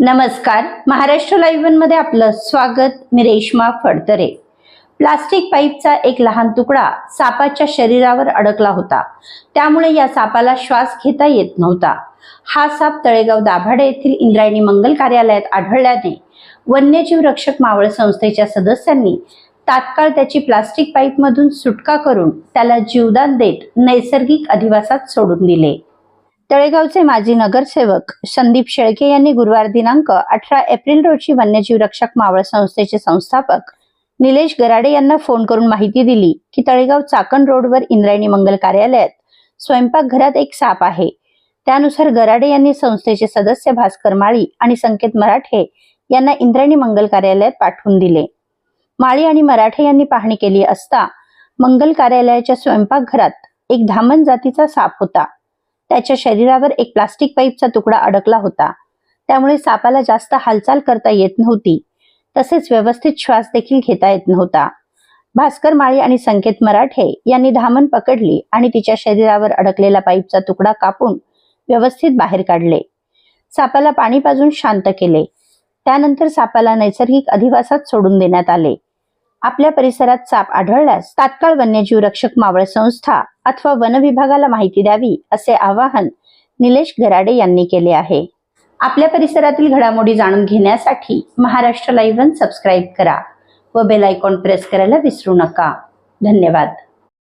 नमस्कार. महाराष्ट्र लाईव्हमध्ये आपलं स्वागत. मी रेश्मा फडतरे. प्लास्टिक पाईपचा एक लहान तुकडा सापाच्या शरीरावर अडकला होता. त्यामुळे या सापाला श्वास घेता येत नव्हता. हा साप तळेगाव दाभाडे येथील इंद्रायणी मंगल कार्यालयात आढळल्याने वन्यजीव रक्षक मावळ संस्थेच्या सदस्यांनी तात्काळ त्याची प्लास्टिक पाईपमधून सुटका करून त्याला जीवदान देत नैसर्गिक अधिवासात सोडून दिले. तळेगावचे माजी नगरसेवक संदीप शेळके यांनी गुरुवार दिनांक अठरा एप्रिल रोजी वन्यजीव रक्षक मावळ संस्थेचे संस्थापक निलेश गराडे यांना फोन करून माहिती दिली की तळेगाव चाकण रोडवर इंद्रायणी मंगल कार्यालयात स्वयंपाकघरात एक साप आहे. त्यानुसार गराडे यांनी संस्थेचे सदस्य भास्कर माळी आणि संकेत मराठे यांना इंद्रायणी मंगल कार्यालयात पाठवून दिले. माळी आणि मराठे यांनी पाहणी केली असता मंगल कार्यालयाच्या स्वयंपाकघरात एक धामण जातीचा साप होता. त्याच्या शरीरावर एक प्लास्टिक पाईपचा तुकडा अडकला होता. त्यामुळे सापाला जास्त हालचाल करता येत नव्हती. तसेच व्यवस्थित श्वास देखील घेता येत नव्हता. भास्कर माळी आणि संकेत मराठे यांनी धामण पकडली आणि तिच्या शरीरावर अडकलेला पाईपचा तुकडा कापून व्यवस्थित बाहेर काढले. सापाला पाणी पाजून शांत केले. त्यानंतर सापाला नैसर्गिक अधिवासात सोडून देण्यात आले. आपल्या परिसरात साप आढळल्यास तात्काळ वन्यजीव रक्षक मावळ संस्था अथवा वन विभागाला माहिती द्यावी असे आवाहन निलेश गराडे यांनी केले आहे. आपल्या परिसरातील घडामोडी जाणून घेण्यासाठी महाराष्ट्र लाईव्ह सबस्क्राईब करा व बेल आयकॉन प्रेस करायला विसरू नका. धन्यवाद.